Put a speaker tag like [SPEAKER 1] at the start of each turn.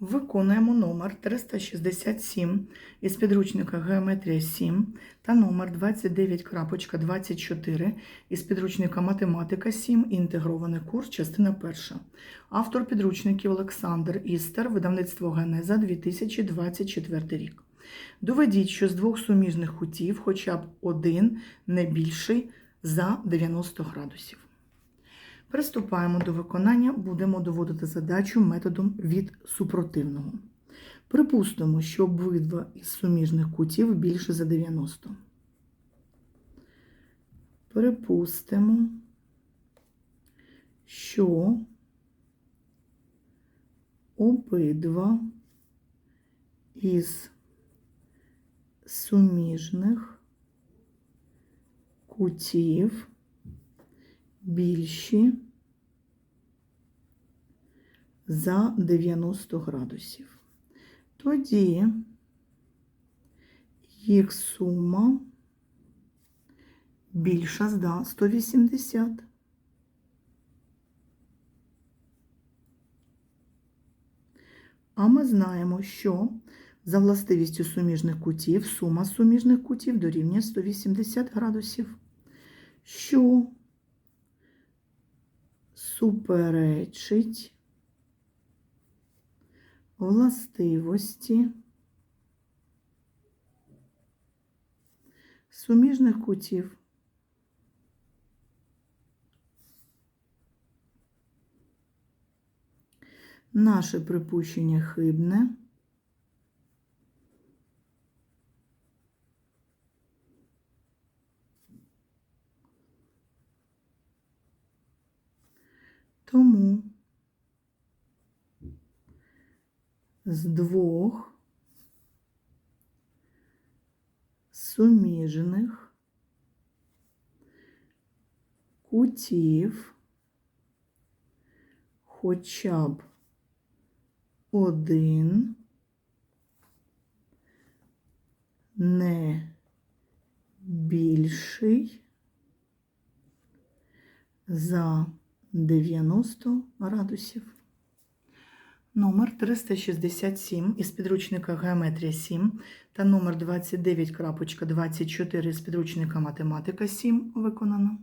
[SPEAKER 1] Виконуємо номер 367 із підручника Геометрія 7 та номер 29.24 із підручника Математика 7. Інтегрований курс, частина 1. Автор підручників Олександр Істер, видавництво Генеза 2024 рік. Доведіть, що з двох суміжних кутів хоча б один не більший за 90 градусів. Приступаємо до виконання, будемо доводити задачу методом від супротивного. Припустимо, що обидва із суміжних кутів більше за 90. Припустимо, що обидва із суміжних кутів більші за 90 градусів. Тоді їх сума більша за 180. А ми знаємо, що за властивістю суміжних кутів сума суміжних кутів дорівнює 180 градусів, що суперечить властивості суміжних кутів. Наше припущення хибне. Тому з двох суміжних кутів хоча б один не більший за 90 градусів. Номер 367 із підручника Геометрія 7 та номер 29.24 з підручника Математика 7 виконано.